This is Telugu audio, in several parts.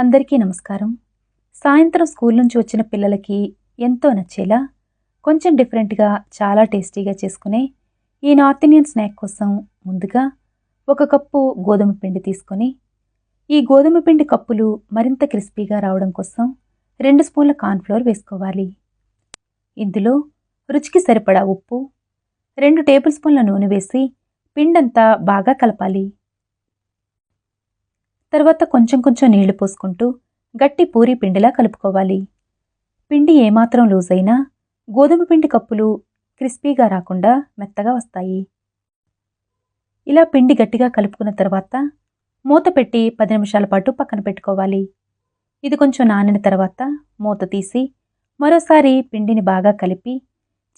అందరికీ నమస్కారం. సాయంత్రం స్కూల్ నుంచి వచ్చిన పిల్లలకి ఎంతో నచ్చేలా కొంచెం డిఫరెంట్గా చాలా టేస్టీగా చేసుకునే ఈ నార్త్ ఇండియన్ స్నాక్ కోసం ముందుగా ఒక కప్పు గోధుమ పిండి తీసుకొని ఈ గోధుమ పిండి కప్పులు మరింత క్రిస్పీగా రావడం కోసం రెండు స్పూన్ల కార్న్ఫ్లోర్ వేసుకోవాలి. ఇందులో రుచికి సరిపడా ఉప్పు రెండు టేబుల్ స్పూన్ల నూనె వేసి పిండంతా బాగా కలపాలి. తర్వాత కొంచెం కొంచెం నీళ్ళు పోసుకుంటూ గట్టి పూరి పిండిలా కలుపుకోవాలి. పిండి ఏమాత్రం లూజ్ అయినా గోధుమ పిండి కప్పులు క్రిస్పీగా రాకుండా మెత్తగా వస్తాయి. ఇలా పిండి గట్టిగా కలుపుకున్న తర్వాత మూత పెట్టి పది నిమిషాల పాటు పక్కన పెట్టుకోవాలి. ఇది కొంచెం నానిన తర్వాత మూత తీసి మరోసారి పిండిని బాగా కలిపి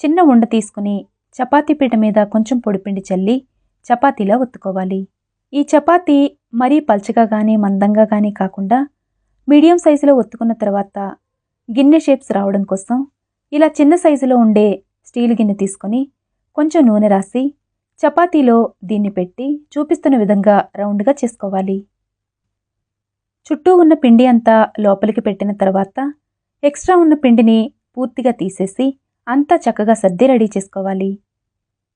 చిన్న ఉండ తీసుకుని చపాతీ పీట మీద కొంచెం పొడిపిండి చల్లి చపాతీలా ఒత్తుకోవాలి. ఈ చపాతీ మరీ పల్చగా కానీ మందంగా కానీ కాకుండా మీడియం సైజులో ఒత్తుకున్న తర్వాత గిన్నె షేప్స్ రావడం కోసం ఇలా చిన్న సైజులో ఉండే స్టీల్ గిన్నె తీసుకొని కొంచెం నూనె రాసి చపాతీలో దీన్ని పెట్టి చూపిస్తున్న విధంగా రౌండ్గా చేసుకోవాలి. చుట్టూ ఉన్న పిండి అంతా లోపలికి పెట్టిన తర్వాత ఎక్స్ట్రా ఉన్న పిండిని పూర్తిగా తీసేసి అంతా చక్కగా సర్ది రెడీ చేసుకోవాలి.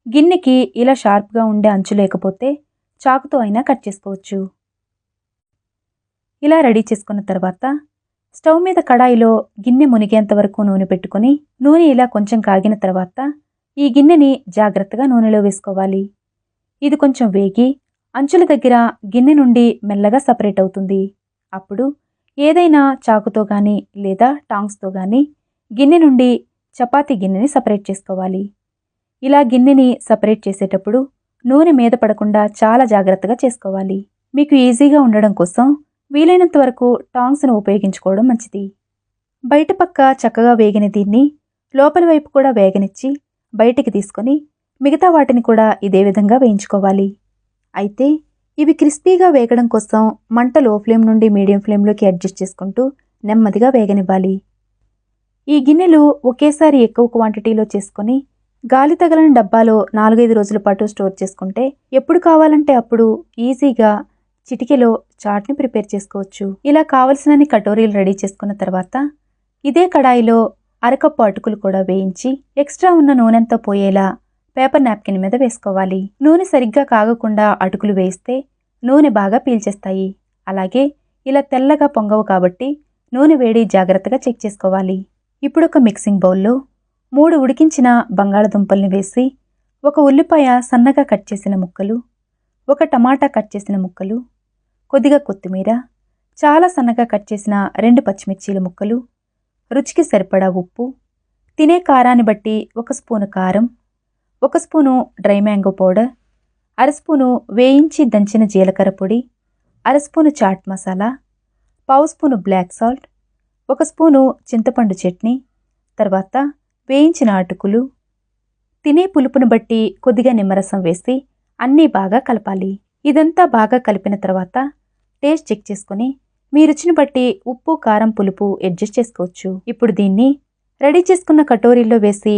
గిన్నెకి ఇలా షార్ప్గా ఉండే అంచు లేకపోతే చాకుతో అయినా కట్ చేసుకోవచ్చు. ఇలా రెడీ చేసుకున్న తర్వాత స్టవ్ మీద కడాయిలో గిన్నె మునిగేంత వరకు నూనె పెట్టుకుని నూనె ఇలా కొంచెం కాగిన తర్వాత ఈ గిన్నెని జాగ్రత్తగా నూనెలో వేసుకోవాలి. ఇది కొంచెం వేగి అంచుల దగ్గర గిన్నె నుండి మెల్లగా సపరేట్ అవుతుంది. అప్పుడు ఏదైనా చాకుతో కానీ లేదా టాంగ్స్తో కానీ గిన్నె నుండి చపాతీ గిన్నెని సపరేట్ చేసుకోవాలి. ఇలా గిన్నెని సపరేట్ చేసేటప్పుడు నూనె మీద పడకుండా చాలా జాగ్రత్తగా చేసుకోవాలి. మీకు ఈజీగా ఉండడం కోసం వీలైనంత వరకు టాంగ్స్ను ఉపయోగించుకోవడం మంచిది. బయట పక్క చక్కగా వేగిన దీన్ని లోపలి వైపు కూడా వేగనిచ్చి బయటికి తీసుకొని మిగతా వాటిని కూడా ఇదే విధంగా వేయించుకోవాలి. అయితే ఇవి క్రిస్పీగా వేగడం కోసం మంట లో ఫ్లేమ్ నుండి మీడియం ఫ్లేమ్లోకి అడ్జస్ట్ చేసుకుంటూ నెమ్మదిగా వేగనివ్వాలి. ఈ గిన్నెలు ఒకేసారి ఎక్కువ క్వాంటిటీలో చేసుకొని గాలి తగలని డబ్బాలో నాలుగైదు రోజుల పాటు స్టోర్ చేసుకుంటే ఎప్పుడు కావాలంటే అప్పుడు ఈజీగా చిటికెలో చాట్ని ప్రిపేర్ చేసుకోవచ్చు. ఇలా కావలసినన్ని కటోరీలు రెడీ చేసుకున్న తర్వాత ఇదే కడాయిలో అరకప్పు అటుకులు కూడా వేయించి ఎక్స్ట్రా ఉన్న నూనెంతా పోయేలా పేపర్ నాప్కిన్ మీద వేసుకోవాలి. నూనె సరిగ్గా కాగకుండా అటుకులు వేస్తే నూనె బాగా పీల్చేస్తాయి. అలాగే ఇలా తెల్లగా పొంగవు కాబట్టి నూనె వేడి జాగ్రత్తగా చెక్ చేసుకోవాలి. ఇప్పుడు ఒక మిక్సింగ్ బౌల్లో మూడు ఉడికించిన బంగాళదుంపల్ని వేసి ఒక ఉల్లిపాయ సన్నగా కట్ చేసిన ముక్కలు ఒక టమాటా కట్ చేసిన ముక్కలు కొద్దిగా కొత్తిమీర చాలా సన్నగా కట్ చేసిన రెండు పచ్చిమిర్చీల ముక్కలు రుచికి సరిపడా ఉప్పు తినే కారాన్ని బట్టి ఒక స్పూను కారం ఒక స్పూను డ్రై మ్యాంగో పౌడర్ అర స్పూను వేయించి దంచిన జీలకర్ర పొడి అర స్పూను చాట్ మసాలా పావు స్పూను బ్లాక్ సాల్ట్ ఒక స్పూను చింతపండు చట్నీ తర్వాత వేయించిన అటుకులు తినే పులుపును బట్టి కొద్దిగా నిమ్మరసం వేసి అన్నీ బాగా కలపాలి. ఇదంతా బాగా కలిపిన తర్వాత టేస్ట్ చెక్ చేసుకుని మీ రుచిని బట్టి ఉప్పు కారం పులుపు అడ్జస్ట్ చేసుకోవచ్చు. ఇప్పుడు దీన్ని రెడీ చేసుకున్న కటోరీల్లో వేసి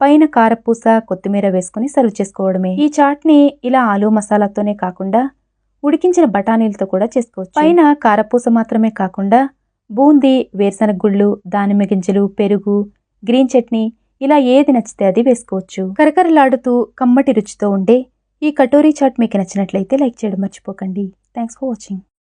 పైన కారపూస కొత్తిమీర వేసుకుని సర్వ్ చేసుకోవడమే. ఈ చాట్ని ఇలా ఆలు మసాలాతోనే కాకుండా ఉడికించిన బఠానీలతో కూడా చేసుకోవచ్చు. పైన కారపూస మాత్రమే కాకుండా బూందీ వేరుశనగ గుళ్ళు దానిమ్మ గింజలు పెరుగు గ్రీన్ చట్నీ ఇలా ఏది నచ్చితే అది వేసుకోవచ్చు. కరకరలాడుతూ కమ్మటి రుచితో ఉండే ఈ కటోరీ చాట్ మీకు నచ్చినట్లయితే లైక్ చేయడం మర్చిపోకండి. Thanks for watching